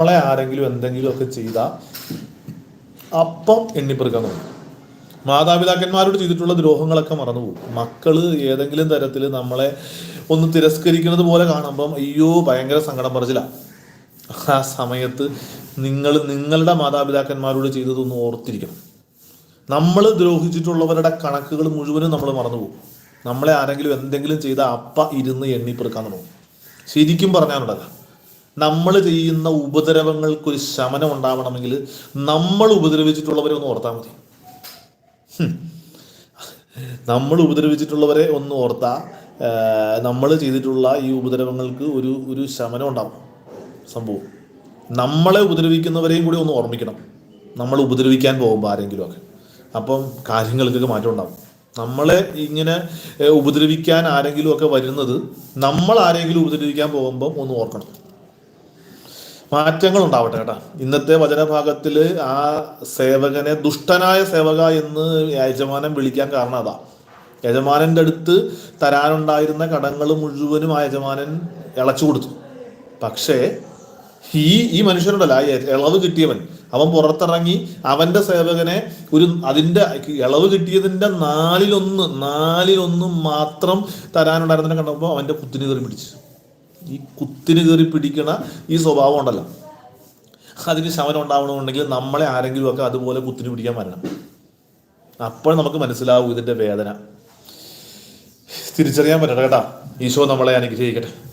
നമ്മളെ ആരെങ്കിലും എന്തെങ്കിലും ഒക്കെ ചെയ്താൽ അപ്പം എണ്ണിപ്പെറുക്കാൻ തുടങ്ങും മാതാപിതാക്കന്മാരോട് ചെയ്തിട്ടുള്ള ദ്രോഹങ്ങളൊക്കെ മറന്നുപോകും മക്കൾ ഏതെങ്കിലും തരത്തിൽ നമ്മളെ ഒന്ന് തിരസ്കരിക്കുന്നത് പോലെ കാണുമ്പം അയ്യോ ഭയങ്കര സങ്കടം പറച്ചില്ല ആ സമയത്ത് നിങ്ങൾ നിങ്ങളുടെ മാതാപിതാക്കന്മാരോട് ചെയ്തതൊന്ന് ഓർത്തിരിക്കണം. നമ്മൾ ദ്രോഹിച്ചിട്ടുള്ളവരുടെ കണക്കുകൾ മുഴുവനും നമ്മൾ മറന്നുപോകും നമ്മളെ ആരെങ്കിലും എന്തെങ്കിലും ചെയ്ത അപ്പ ഇരുന്ന് എണ്ണിപ്പെറുക്കാൻ തുടങ്ങും. ശരിക്കും പറഞ്ഞാലുണ്ടല്ല നമ്മൾ ചെയ്യുന്ന ഉപദ്രവങ്ങൾക്കൊരു ശമനം ഉണ്ടാവണമെങ്കിൽ നമ്മൾ ഉപദ്രവിച്ചിട്ടുള്ളവരെ ഒന്ന് ഓർത്താൽ മതി. നമ്മൾ ഉപദ്രവിച്ചിട്ടുള്ളവരെ ഒന്ന് ഓർത്താ നമ്മൾ ചെയ്തിട്ടുള്ള ഈ ഉപദ്രവങ്ങൾക്ക് ഒരു ഒരു ശമനം ഉണ്ടാവും സംഭവം. നമ്മളെ ഉപദ്രവിക്കുന്നവരെയും കൂടി ഒന്ന് ഓർമ്മിക്കണം. നമ്മൾ ഉപദ്രവിക്കാൻ പോകുമ്പോൾ ആരെങ്കിലും ഒക്കെ അപ്പം കാര്യങ്ങൾക്കൊക്കെ മാറ്റം ഉണ്ടാവും. നമ്മളെ ഇങ്ങനെ ഉപദ്രവിക്കാൻ ആരെങ്കിലും ഒക്കെ വരുന്നത് നമ്മൾ ആരെങ്കിലും ഉപദ്രവിക്കാൻ പോകുമ്പം ഒന്ന് ഓർക്കണം. മാറ്റങ്ങൾ ഉണ്ടാവട്ടെ കേട്ടാ. ഇന്നത്തെ വചനഭാഗത്തിൽ ആ സേവകനെ ദുഷ്ടനായ സേവക എന്ന് യജമാനൻ വിളിക്കാൻ കാരണം അതാ. യജമാനന്റെ അടുത്ത് തരാനുണ്ടായിരുന്ന കടങ്ങൾ മുഴുവനും ആ യജമാനൻ ഇളച്ചു കൊടുത്തു. പക്ഷേ ഈ ഈ മനുഷ്യനുണ്ടല്ല ആ ഇളവ് കിട്ടിയവൻ. അവൻ പുറത്തിറങ്ങി അവന്റെ സേവകനെ ഒരു അതിന്റെ ഇളവ് കിട്ടിയതിന്റെ നാലിലൊന്ന് നാലിലൊന്ന് മാത്രം തരാനുണ്ടായിരുന്നതിനെ കണ്ടപ്പോൾ അവന്റെ കുത്തിനീതറി പിടിച്ചു. ഈ കുത്തിന് കയറി പിടിക്കണ ഈ സ്വഭാവം ഉണ്ടല്ലോ. അതിന് ശമനം ഉണ്ടാവണമെന്നുണ്ടെങ്കിൽ നമ്മളെ ആരെങ്കിലും ഒക്കെ അതുപോലെ കുത്തിന് പിടിക്കാൻ വരണം. അപ്പോൾ നമുക്ക് മനസ്സിലാവും ഇതിന്റെ വേദന. തിരിച്ചറിയാൻ പറ്റട്ടെ കേട്ടാ. ഈശോ നമ്മളെ അനുഗ്രഹിക്കട്ടെ.